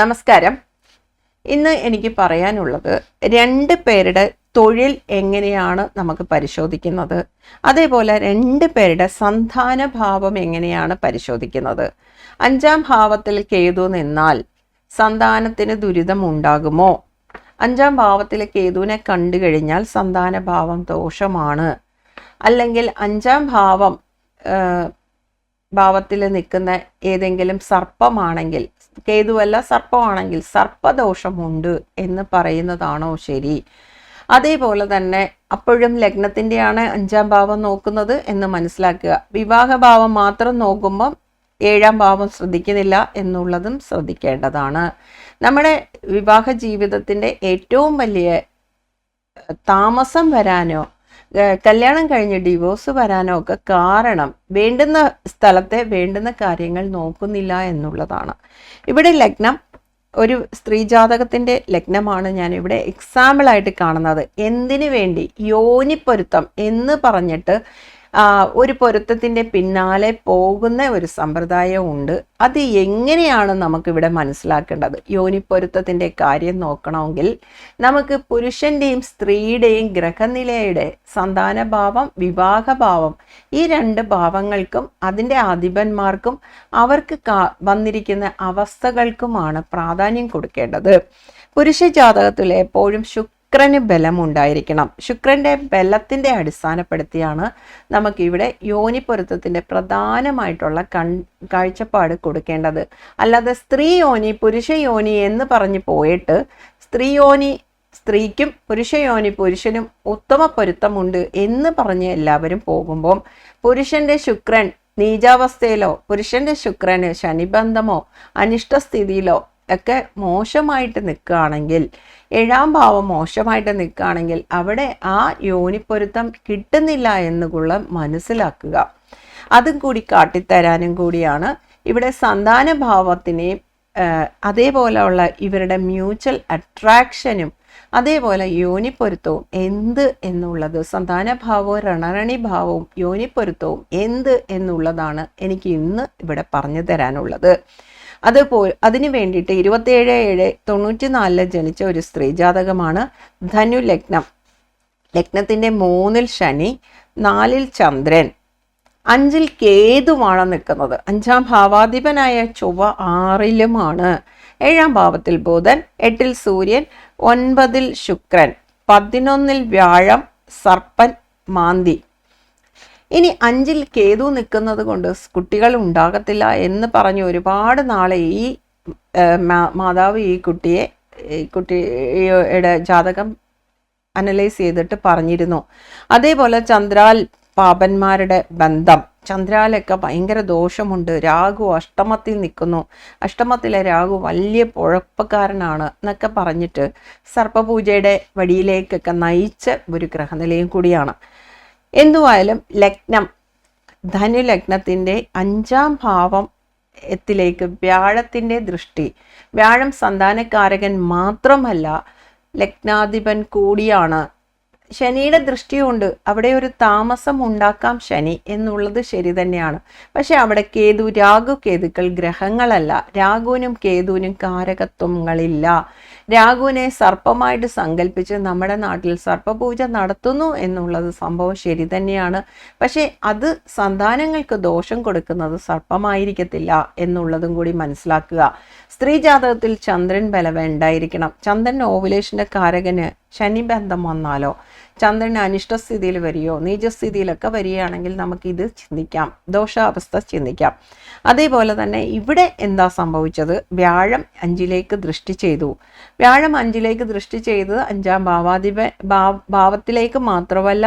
നമസ്കാരം. ഇന്ന് എനിക്ക് പറയാനുള്ളത് രണ്ട് പേരുടെ തൊഴിൽ എങ്ങനെയാണ് നമുക്ക് പരിശോധിക്കുന്നത്. അതേപോലെ രണ്ട് പേരുടെ സന്താന ഭാവം എങ്ങനെയാണ് പരിശോധിക്കുന്നത്. അഞ്ചാം ഭാവത്തിൽ കേതു നിന്നാൽ സന്താനത്തിന് ദുരിതം ഉണ്ടാകുമോ? അഞ്ചാം ഭാവത്തിൽ കേതുവിനെ കണ്ടു കഴിഞ്ഞാൽ സന്താന ഭാവം ദോഷമാണ്. അല്ലെങ്കിൽ അഞ്ചാം ഭാവം ഭാവത്തിൽ നിൽക്കുന്ന ഏതെങ്കിലും സർപ്പമാണെങ്കിൽ കേതുവല്ല സർപ്പമാണെങ്കിൽ സർപ്പദോഷമുണ്ട് എന്ന് പറയുന്നതാണോ ശരി? അതേപോലെ തന്നെ അപ്പോഴും ലഗ്നത്തിന്റെയാണ് അഞ്ചാം ഭാവം നോക്കുന്നത് എന്ന് മനസ്സിലാക്കുക. വിവാഹഭാവം മാത്രം നോക്കുമ്പം ഏഴാം ഭാവം ശ്രദ്ധിക്കുന്നില്ല എന്നുള്ളതും ശ്രദ്ധിക്കേണ്ടതാണ്. നമ്മുടെ വിവാഹ ജീവിതത്തിന്റെ ഏറ്റവും വലിയ താമസം വരാനോ കല്യാണം കഴിഞ്ഞ് ഡിവോഴ്സ് വരാനോ ഒക്കെ കാരണം വേണ്ടുന്ന സ്ഥലത്തെ വേണ്ടുന്ന കാര്യങ്ങൾ നോക്കുന്നില്ല എന്നുള്ളതാണ്. ഇവിടെ ലഗ്നം ഒരു സ്ത്രീ ജാതകത്തിന്റെ ലഗ്നമാണ് ഞാൻ ഇവിടെ എക്സാമ്പിളായിട്ട് കാണുന്നത്. എന്തിനു വേണ്ടി? യോനിപ്പൊരുത്തം എന്ന് പറഞ്ഞിട്ട് ഒരു പൊരുത്തത്തിന്റെ പിന്നാലെ പോകുന്ന ഒരു സമ്പ്രദായം ഉണ്ട് അത് എങ്ങനെയാണ് നമുക്കിവിടെ മനസ്സിലാക്കേണ്ടത്? യോനിപ്പൊരുത്തത്തിന്റെ കാര്യം നോക്കണമെങ്കിൽ നമുക്ക് പുരുഷന്റെയും സ്ത്രീയുടെയും ഗ്രഹനിലയുടെ സന്താനഭാവം വിവാഹഭാവം ഈ രണ്ട് ഭാവങ്ങൾക്കും അതിന്റെ അധിപന്മാർക്കും അവർക്ക് വന്നിരിക്കുന്ന അവസ്ഥകൾക്കുമാണ് പ്രാധാന്യം കൊടുക്കേണ്ടത്. പുരുഷ ജാതകത്തിൽ എപ്പോഴും ശുക്രന് ബലം ഉണ്ടായിരിക്കണം ശുക്രന്റെ ബലത്തിന്റെ അടിസ്ഥാനപ്പെടുത്തിയാണ് നമുക്കിവിടെ യോനിപ്പൊരുത്തത്തിന്റെ പ്രധാനമായിട്ടുള്ള കൺ കാഴ്ചപ്പാട് കൊടുക്കേണ്ടത്. അല്ലാതെ സ്ത്രീ യോനി പുരുഷ യോനി എന്ന് പറഞ്ഞു പോയിട്ട് സ്ത്രീ യോനി സ്ത്രീക്കും പുരുഷയോനി പുരുഷനും ഉത്തമ പൊരുത്തമുണ്ട് എന്ന് പറഞ്ഞ് എല്ലാവരും പോകുമ്പം പുരുഷന്റെ ശുക്രൻ നീചാവസ്ഥയിലോ പുരുഷന്റെ ശുക്രന് ശനിബന്ധമോ അനിഷ്ടസ്ഥിതിയിലോ ഒക്കെ മോശമായിട്ട് നിൽക്കുകയാണെങ്കിൽ ഏഴാം ഭാവം മോശമായിട്ട് നിൽക്കുകയാണെങ്കിൽ അവിടെ ആ യോനിപ്പൊരുത്തം കിട്ടുന്നില്ല എന്നുകൂള്ള മനസ്സിലാക്കുക. അതും കൂടി കാട്ടിത്തരാനും കൂടിയാണ്. ഇവിടെ സന്താന ഭാവത്തിനെ അതേപോലെയുള്ള ഇവരുടെ മ്യൂച്വൽ അട്രാക്ഷനും അതേപോലെ യോനിപ്പൊരുത്തവും എന്ത് എന്നുള്ളത് സന്താനഭാവവും രണരണി ഭാവവും യോനിപ്പൊരുത്തവും എന്ത് എന്നുള്ളതാണ് എനിക്ക് ഇന്ന് ഇവിടെ പറഞ്ഞു തരാനുള്ളത്. അതുപോ അതിനു വേണ്ടിയിട്ട് ഇരുപത്തിയേഴ് ഏഴ് തൊണ്ണൂറ്റി നാലിൽ ജനിച്ച ഒരു സ്ത്രീ ജാതകമാണ് ധനു ലഗ്നം. ലഗ്നത്തിന്റെ മൂന്നിൽ ശനി നാലിൽ ചന്ദ്രൻ അഞ്ചിൽ കേതുവാണ് നിൽക്കുന്നത്. അഞ്ചാം ഭാവാധിപനായ ചൊവ്വ ആറിലുമാണ്. ഏഴാം ഭാവത്തിൽ ബുധൻ എട്ടിൽ സൂര്യൻ ഒൻപതിൽ ശുക്രൻ പതിനൊന്നിൽ വ്യാഴം സർപ്പൻ മാന്തി. ഇനി അഞ്ചിൽ കേതു നിൽക്കുന്നത് കൊണ്ട് കുട്ടികൾ ഉണ്ടാകത്തില്ല എന്ന് പറഞ്ഞ് ഒരുപാട് നാളെ ഈ മാതാവ് ഈ കുട്ടിയെ കുട്ടിയുടെ ജാതകം അനലൈസ് ചെയ്തിട്ട് പറഞ്ഞിരുന്നു. അതേപോലെ ചന്ദ്രാൽ പാപന്മാരുടെ ബന്ധം. ചന്ദ്രാലൊക്കെ ഭയങ്കര ദോഷമുണ്ട്. രാഹു അഷ്ടമത്തിൽ നിൽക്കുന്നു. അഷ്ടമത്തിലെ രാഹു വലിയ പുഴപ്പക്കാരനാണ് എന്നൊക്കെ പറഞ്ഞിട്ട് സർപ്പപൂജയുടെ വഴിയിലേക്കൊക്കെ നയിച്ച ഒരു ഗ്രഹനിലയും കൂടിയാണ്. എന്തുവായാലും ലഗ്നം ധനുലഗ്നത്തിന്റെ അഞ്ചാം ഭാവം ത്തിലേക്ക് വ്യാഴത്തിന്റെ ദൃഷ്ടി. വ്യാഴം സന്താനക്കാരകൻ മാത്രമല്ല ലഗ്നാധിപൻ കൂടിയാണ്. ശനിയുടെ ദൃഷ്ടിയുണ്ട്. അവിടെ ഒരു താമസം ഉണ്ടാക്കാം ശനി എന്നുള്ളത് ശരി തന്നെയാണ്. പക്ഷെ അവിടെ കേതു രാഘു കേതുക്കൾ ഗ്രഹങ്ങളല്ല. രാഘുവിനും കേതുവിനും കാരകത്വങ്ങളില്ല. രാഹുവിനെ സർപ്പമായിട്ട് സങ്കല്പിച്ച് നമ്മുടെ നാട്ടിൽ സർപ്പപൂജ നടത്തുന്നു എന്നുള്ളത് സംഭവം ശരി തന്നെയാണ്. പക്ഷേ അത് സന്താനങ്ങൾക്ക് ദോഷം കൊടുക്കുന്നത് സർപ്പമായിരിക്കത്തില്ല എന്നുള്ളതും കൂടി മനസ്സിലാക്കുക. സ്ത്രീ ജാതകത്തിൽ ചന്ദ്രൻ ബലവേണ്ടായിരിക്കണം ചന്ദ്രൻ ഓവുലേഷന്റെ കാരകന് ശനി ബന്ധം വന്നാലോ ചന്ദ്രൻ അനിഷ്ടസ്ഥിതിയിൽ വരികയോ നീചസ്ഥിതിയിലൊക്കെ വരികയാണെങ്കിൽ നമുക്ക് ഇത് ചിന്തിക്കാം ദോഷാവസ്ഥ ചിന്തിക്കാം. അതേപോലെ തന്നെ ഇവിടെ എന്താ സംഭവിച്ചത്? വ്യാഴം അഞ്ചിലേക്ക് ദൃഷ്ടി ചെയ്തു. വ്യാഴം അഞ്ചിലേക്ക് ദൃഷ്ടി ചെയ്തത് അഞ്ചാം ഭാവാധിപ ഭാവ ഭാവത്തിലേക്ക് മാത്രമല്ല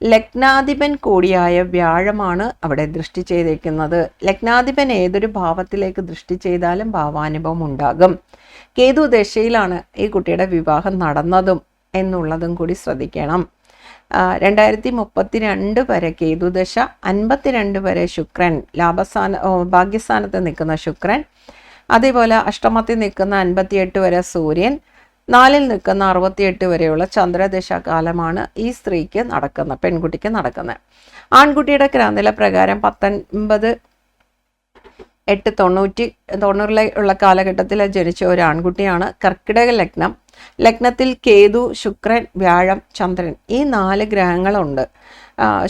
ലഗ്നാധിപൻ കൂടിയായ വ്യാഴമാണ് അവിടെ ദൃഷ്ടി ചെയ്തേക്കുന്നത് ലഗ്നാധിപൻ ഏതൊരു ഭാവത്തിലേക്ക് ദൃഷ്ടി ചെയ്താലും ഭാവാനുഭവം ഉണ്ടാകും. കേതു ദശയിലാണ് ഈ കുട്ടിയുടെ വിവാഹം നടന്നതും എന്നുള്ളതും കൂടി ശ്രദ്ധിക്കണം. രണ്ടായിരത്തി മുപ്പത്തി രണ്ട് വരെ കേതുദശ അൻപത്തിരണ്ട് വരെ ശുക്രൻ ലാഭസ്ഥാന ഭാഗ്യസ്ഥാനത്ത് നിൽക്കുന്ന ശുക്രൻ അതേപോലെ അഷ്ടമത്തിൽ നിൽക്കുന്ന അൻപത്തിയെട്ട് വരെ സൂര്യൻ നാലിൽ നിൽക്കുന്ന അറുപത്തിയെട്ട് വരെയുള്ള ചന്ദ്രദശ കാലമാണ് ഈ സ്ത്രീക്ക് നടക്കുന്നത് പെൺകുട്ടിക്ക് നടക്കുന്നത്. ആൺകുട്ടിയുടെ ക്രാന്തില പ്രകാരം പത്തൊൻപത് എട്ട് തൊണ്ണൂറ്റി തൊണ്ണൂറിലെ ഉള്ള കാലഘട്ടത്തിൽ ജനിച്ച ഒരു ആൺകുട്ടിയാണ് കർക്കിടക ലഗ്നം. ലഗ്നത്തിൽ കേതു ശുക്രൻ വ്യാഴം ചന്ദ്രൻ ഈ നാല് ഗ്രഹങ്ങളുണ്ട്.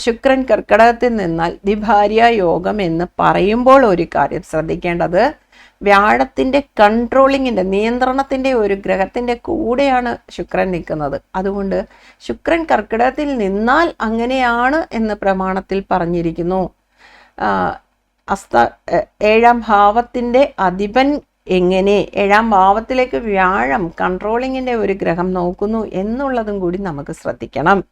ശുക്രൻ കർക്കിടകത്തിൽ നിന്നാൽ ദ്വിഭാര്യ യോഗം എന്ന് പറയുമ്പോൾ ഒരു കാര്യം ശ്രദ്ധിക്കേണ്ടത് വ്യാഴത്തിന്റെ കൺട്രോളിങ്ങിന്റെ നിയന്ത്രണത്തിന്റെ ഒരു ഗ്രഹത്തിന്റെ കൂടെയാണ് ശുക്രൻ നിൽക്കുന്നത്. അതുകൊണ്ട് ശുക്രൻ കർക്കിടകത്തിൽ നിന്നാൽ അങ്ങനെയാണ് എന്ന് പ്രമാണത്തിൽ പറഞ്ഞിരിക്കുന്നു. അസ്ത ഏഴാം ഭാവത്തിന്റെ അധിപൻ എങ്ങനെ ഏഴാം ഭാവത്തിലേക്ക് വ്യാഴം കൺട്രോളിങ്ങിന്റെ ഒരു ഗ്രഹം നോക്കുന്നു എന്നുള്ളതും കൂടി നമുക്ക് ശ്രദ്ധിക്കണം.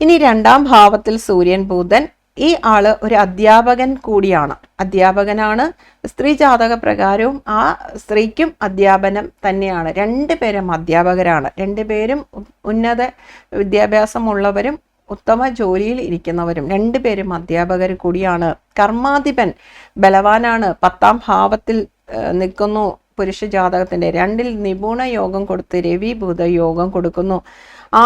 ഇനി രണ്ടാം ഭാവത്തിൽ സൂര്യൻ ബുധൻ ഈ ആൾ ഒരു അധ്യാപകൻ കൂടിയാണ്. അധ്യാപകനാണ്. സ്ത്രീ ജാതക പ്രകാരവും ആ സ്ത്രീക്കും അധ്യാപനം തന്നെയാണ്. രണ്ടുപേരും അധ്യാപകരാണ്. രണ്ടുപേരും ഉന്നത വിദ്യാഭ്യാസമുള്ളവരും ഉത്തമ ജോലിയിൽ ഇരിക്കുന്നവരും. രണ്ടുപേരും അധ്യാപകർ കൂടിയാണ്. കർമാധിപൻ ബലവാനാണ്. പത്താം ഭാവത്തിൽ നിൽക്കുന്നു. പുരുഷ ജാതകത്തിന്റെ രണ്ടിൽ നിപുണ യോഗം കൊടുത്ത് രവി ബുധ യോഗം കൊടുക്കുന്നു.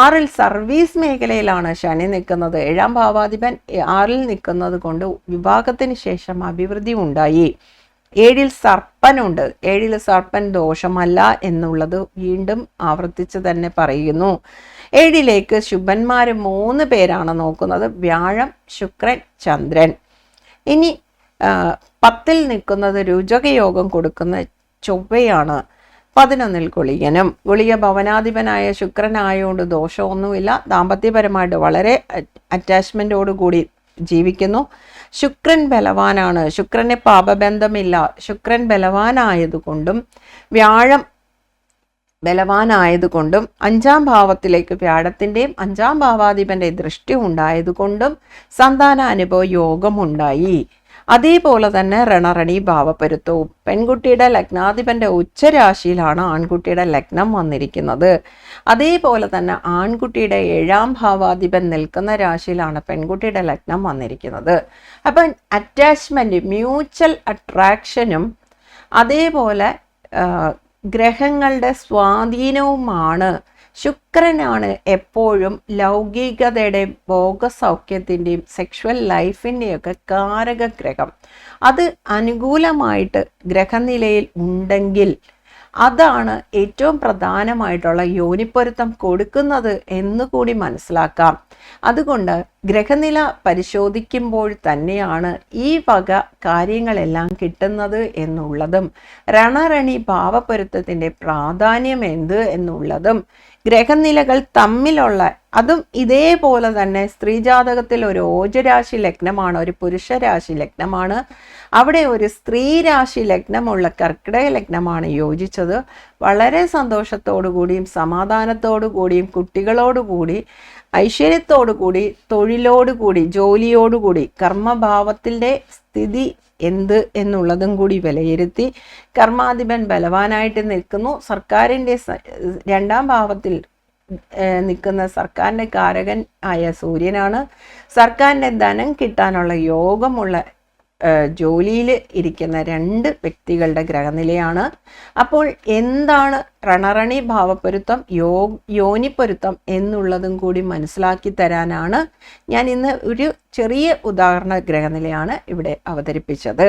ആറിൽ സർവീസ് മേഖലയിലാണ് ശനി നിൽക്കുന്നത്. ഏഴാം ഭാവാധിപൻ ആറിൽ നിൽക്കുന്നത് കൊണ്ട് വിഭാഗത്തിന് ശേഷം അഭിവൃദ്ധി ഉണ്ടായി. ഏഴിൽ സർപ്പനുണ്ട് ഏഴിൽ സർപ്പൻ ദോഷമല്ല എന്നുള്ളത് വീണ്ടും ആവർത്തിച്ച് തന്നെ പറയുന്നു. ഏഴിലേക്ക് ശുഭന്മാര് മൂന്ന് പേരാണ് നോക്കുന്നത്. വ്യാഴം ശുക്രൻ ചന്ദ്രൻ. ഇനി പത്തിൽ നിൽക്കുന്നത് രുചകയോഗം കൊടുക്കുന്ന ചൊവ്വയാണ് പതിനൊന്നിൽ ഗുളികനും ഗുളിക ഭവനാധിപനായ ശുക്രനായതുകൊണ്ട് ദോഷമൊന്നുമില്ല. ദാമ്പത്യപരമായിട്ട് വളരെ അറ്റാച്ച്മെന്റോടുകൂടി ജീവിക്കുന്നു. ശുക്രൻ ബലവാനാണ്. ശുക്രന് പാപബന്ധമില്ല. ശുക്രൻ ബലവാനായതുകൊണ്ടും വ്യാഴം ബലവാനായതുകൊണ്ടും അഞ്ചാം ഭാവത്തിലേക്ക് വ്യാഴത്തിന്റെയും അഞ്ചാം ഭാവാധിപന്റെ ദൃഷ്ടി ഉണ്ടായതുകൊണ്ടും സന്താനാനുഭവ യോഗമുണ്ടായി. അതേപോലെ തന്നെ രണറണി ഭാവപ്പെരുത്തവും പെൺകുട്ടിയുടെ ലഗ്നാധിപന്റെ ഉച്ചരാശിയിലാണ് ആൺകുട്ടിയുടെ ലഗ്നം വന്നിരിക്കുന്നത്. അതേപോലെ തന്നെ ആൺകുട്ടിയുടെ ഏഴാം ഭാവാധിപൻ നിൽക്കുന്ന രാശിയിലാണ് പെൺകുട്ടിയുടെ ലഗ്നം വന്നിരിക്കുന്നത്. അപ്പം അറ്റാച്ച്മെന്റ് മ്യൂച്വൽ അട്രാക്ഷനും അതേപോലെ ഗ്രഹങ്ങളുടെ സ്വാധീനവുമാണ് ശുക്രനാണ് എപ്പോഴും ലൗകികതയുടെ ഭോഗസൗഖ്യത്തിന്റെയും സെക്ഷുവൽ ലൈഫിന്റെയൊക്കെ കാരക ഗ്രഹം അത് അനുകൂലമായിട്ട് ഗ്രഹനിലയിൽ ഉണ്ടെങ്കിൽ അതാണ് ഏറ്റവും പ്രധാനമായിട്ടുള്ള യോനിപ്പൊരുത്തം കൊടുക്കുന്നത് എന്നുകൂടി മനസ്സിലാക്കാം. അതുകൊണ്ട് ഗ്രഹനില പരിശോധിക്കുമ്പോൾ തന്നെയാണ് ഈ വക കാര്യങ്ങളെല്ലാം കിട്ടുന്നത് എന്നുള്ളതും രണരണി ഭാവപ്പൊരുത്തത്തിന്റെ പ്രാധാന്യം എന്ത് എന്നുള്ളതും ഗ്രഹനിലകൾ തമ്മിലുള്ള അതും ഇതേപോലെ തന്നെ സ്ത്രീജാതകത്തിൽ ഒരു ഓജരാശി ലഗ്നമാണ് ഒരു പുരുഷരാശി ലഗ്നമാണ്. അവിടെ ഒരു സ്ത്രീരാശി ലഗ്നമുള്ള കർക്കിടക ലഗ്നമാണ് യോജിച്ചത്. വളരെ സന്തോഷത്തോടു കൂടിയും സമാധാനത്തോടു കൂടിയും കുട്ടികളോടുകൂടി ഐശ്വര്യത്തോടുകൂടി തൊഴിലോടുകൂടി ജോലിയോടുകൂടി കർമ്മഭാവത്തിന്റെ സ്ഥിതി എന്ത് എന്നുള്ളതും കൂടി വിലയിരുത്തി കർമാധിപൻ ബലവാനായിട്ട് നിൽക്കുന്നു. സർക്കാരിന്റെ രണ്ടാം ഭാവത്തിൽ നിൽക്കുന്ന സർക്കാരിന്റെ കാരകൻ ആയ സൂര്യനാണ്. സർക്കാരിന്റെ ധനം കിട്ടാനുള്ള യോഗമുള്ള ജോലിയിൽ ഇരിക്കുന്ന രണ്ട് വ്യക്തികളുടെ ഗ്രഹനിലയാണ്. അപ്പോൾ എന്താണ് രണറണി ഭാവപ്പൊരുത്തം യോ യോനിപ്പൊരുത്തം എന്നുള്ളതും കൂടി മനസ്സിലാക്കി തരാനാണ് ഞാൻ ഇന്ന് ഒരു ചെറിയ ഉദാഹരണ ഗ്രഹനിലയാണ് ഇവിടെ അവതരിപ്പിച്ചത്.